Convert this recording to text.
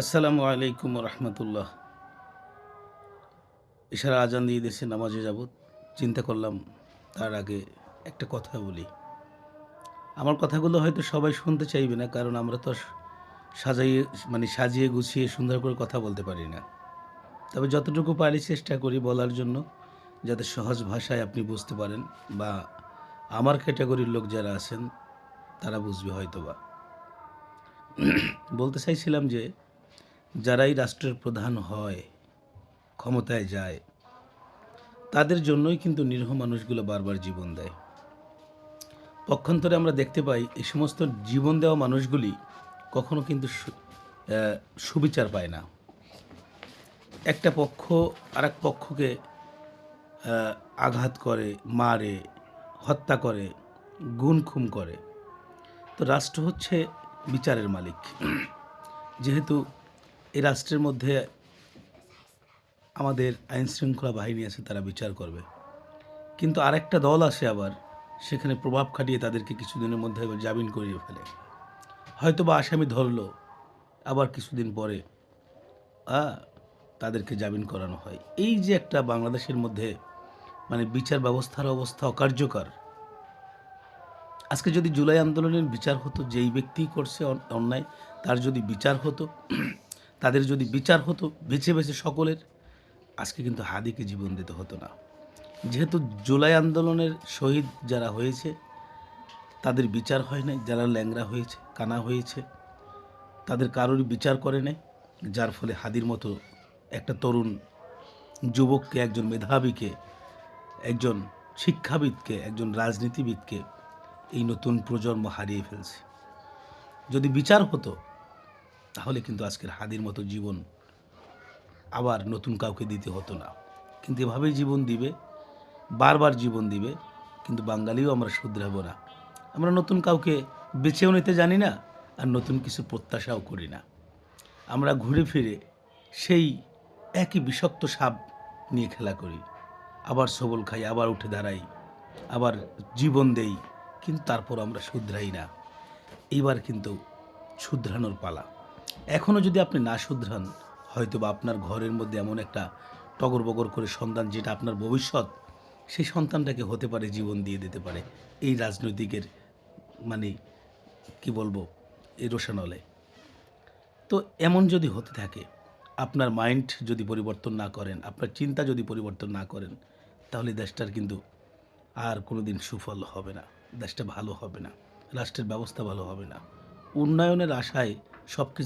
আসসালামু আলাইকুম রহমতুল্লাহ ইশারা আজান দিয়ে দেশে নামাজে যাব। চিন্তা করলাম, তার আগে একটা কথা বলি। আমার কথাগুলো হয়তো সবাই শুনতে চাইবে না, কারণ আমরা তো সাজাইয়ে মানে সাজিয়ে গুছিয়ে সুন্দর করে কথা বলতে পারি না। তবে যতটুকু পারি চেষ্টা করি বলার জন্য, যাতে সহজ ভাষায় আপনি বুঝতে পারেন, বা আমার ক্যাটাগরির লোক যারা আছেন, তারা বুঝবে হয়তো বা বলতে চাইছিলাম যে যারাই রাষ্ট্রের প্রধান হয়, ক্ষমতায় যায়, তাদের জন্যই কিন্তু নিরীহ মানুষগুলো বারবার জীবন দেয়। পক্ষান্তরে আমরা দেখতে পাই এই সমস্ত জীবন দেওয়া মানুষগুলি কখনো কিন্তু সুবিচার পায় না। একটা পক্ষ আর এক পক্ষকে আঘাত করে, মারে, হত্যা করে, গুণ খুম করে। তো রাষ্ট্র হচ্ছে বিচারের মালিক। যেহেতু এই রাষ্ট্রের মধ্যে আমাদের আইন শৃঙ্খলা বাহিনী আছে, তারা বিচার করবে। কিন্তু আরেকটা দল আসে আবার, সেখানে প্রভাব খাটিয়ে তাদেরকে কিছুদিনের মধ্যে জামিন করিয়ে ফেলে। হয়তো বা আসামি ধরল, আবার কিছুদিন পরে তাদেরকে জামিন করানো হয়। এই যে একটা বাংলাদেশের মধ্যে মানে বিচার ব্যবস্থার অবস্থা অকার্যকর। আজকে যদি জুলাই আন্দোলনের বিচার হতো, যেই ব্যক্তি করছে অন্যায়, তার যদি বিচার হতো তাদের যদি বিচার হতো, বেছে বেছে সকলের, আজকে কিন্তু হাদিকে জীবন দিতে হতো না। যেহেতু জুলাই আন্দোলনের শহীদ যারা হয়েছে, তাদের বিচার হয় নাই, যারা ল্যাংরা হয়েছে, কানা হয়েছে, তাদের কারোরই বিচার করে নাই, যার ফলে হাদির মতো একটা তরুণ যুবককে, একজন মেধাবীকে, একজন শিক্ষাবিদকে, একজন রাজনীতিবিদকে এই নতুন প্রজন্ম হারিয়ে ফেলছে। যদি বিচার হতো তাহলে কিন্তু আজকের হাদির মতো জীবন আবার নতুন কাউকে দিতে হতো না। কিন্তু এভাবেই জীবন দিবে, বারবার জীবন দিবে, কিন্তু বাঙালিও আমরা শুধরাবো না। আমরা নতুন কাউকে বেছেও নিতে জানি না, আর নতুন কিছু প্রত্যাশাও করি না। আমরা ঘুরে ফিরে সেই একই বিষাক্ত সাপ নিয়ে খেলা করি। আবার সবল খাই, আবার উঠে দাঁড়াই, আবার জীবন দেই, কিন্তু তারপর আমরা শুধরাই না। এইবার কিন্তু শুধরানোর পালা। এখনও যদি আপনি না শুধরান হয়তো বা আপনার ঘরের মধ্যে এমন একটা টগর বগর করে সন্তান যেটা আপনার ভবিষ্যৎ, সেই সন্তানটাকে হতে পারে, জীবন দিয়ে দিতে পারে এই রাজনৈতিকের মানে কি বলব, এই রোশানলে তো এমন যদি হতে থাকে, আপনার মাইন্ড যদি পরিবর্তন না করেন, আপনার চিন্তা যদি পরিবর্তন না করেন, তাহলে দেশটার কিন্তু আর কোনো দিন সুফল হবে না, দেশটা ভালো হবে না, রাষ্ট্রের ব্যবস্থা ভালো হবে না। উন্নয়নের আশায় সব কিছু